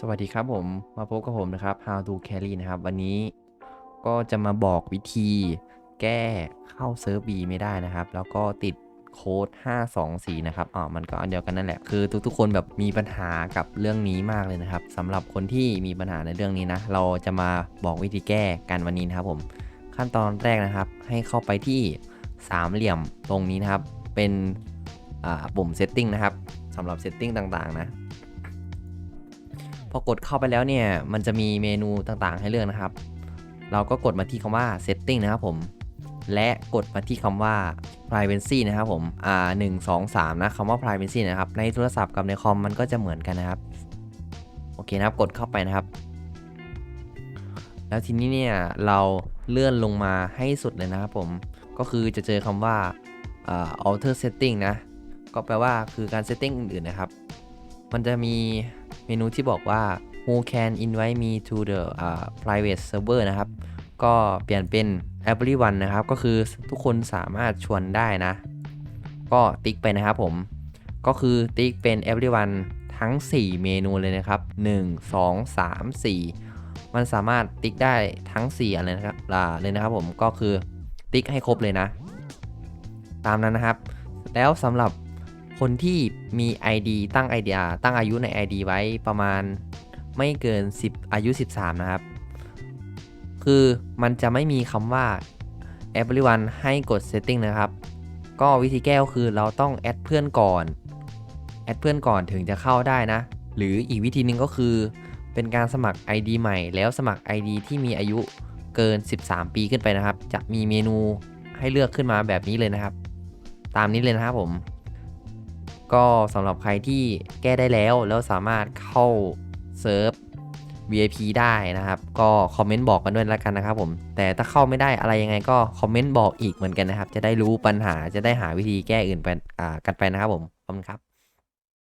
สวัสดีครับผมมาพบกับผมนะครับ How to Carry นะครับ วันนี้ก็จะมาบอกวิธีแก้เข้าเซิร์ฟ B ไม่ได้นะครับ แล้วก็ติดโค้ด 524 นะครับอ๋อมันก็อันเดียวกันนั่นแหละ คือทุกๆ คนแบบมีปัญหากับเรื่องนี้มากเลยนะครับสำหรับคนที่มีปัญหาในเรื่องนี้นะ เราจะมาบอกวิธีแก้กันวันนี้นะครับผม ขั้นตอนแรกนะครับ ให้เข้าไปที่สามเหลี่ยมตรงนี้นะครับ เป็นอ่าปุ่ม setting นะครับสำหรับ setting ต่างๆนะ พอกดเข้าไปแล้วเนี่ยมันจะมีเมนูต่างๆให้เลือกนะครับ เราก็กดมาที่คำว่า setting นะครับผม และกดมาที่คำว่า privacy นะครับผมอ่า1 2 3นะคำว่า privacy นะครับ ในโทรศัพท์กับในคอมมันก็จะเหมือนกันนะครับ โอเคนะครับ กดเข้าไปนะครับ แล้วทีนี้เนี่ยเราเลื่อนลงมาให้สุดเลยนะครับผม ก็คือจะเจอคำว่าอ่า alter setting นะ ก็แปลว่าคือการ setting อื่นๆนะครับ มันจะมีเมนูที่บอกว่า who can invite me to the uh, private server นะครับ ก็เปลี่ยนเป็น everyone นะครับ ก็คือทุกคนสามารถชวนได้นะ ก็ติ๊กไปนะครับผม ก็คือติ๊กเป็น everyone ทั้ง 4 เมนูเลยนะครับ 1 2 3 4 มันสามารถติ๊กได้ทั้ง4อะไรนะครับลาเลยนะครับผม ก็คือติ๊กให้ครบเลยนะ ตามนั้นนะครับ แล้วสำหรับ คนที่มี ID ตั้ง ID ตั้งอายุใน ID ไว้ประมาณไม่เกิน 10 อายุ 13 นะครับ คือมันจะไม่มีคำว่า everyone ให้กด setting นะครับ ก็วิธีแก้ก็คือเราต้องแอดเพื่อนก่อน แอดเพื่อนก่อนถึงจะเข้าได้นะ หรืออีกวิธีหนึ่งก็คือ เป็นการสมัคร ID ใหม่ แล้วสมัคร ID ที่มีอายุเกิน 13 ปีขึ้นไปนะครับ จะมีเมนูให้เลือกขึ้นมาแบบนี้เลยนะครับ ตามนี้เลยนะครับผม ก็สำหรับใครที่แก้ได้แล้วแล้วสามารถเข้าเซิร์ฟ VIP ได้นะครับ ก็คอมเมนต์บอกกันด้วยแล้วกันนะครับผมแต่ถ้าเข้าไม่ได้อะไรยังไงก็คอมเมนต์บอกอีกเหมือนกันนะครับ จะได้รู้ปัญหาจะได้หาวิธีแก้อื่นไปอ่ากันไปนะครับผมขอบคุณครับ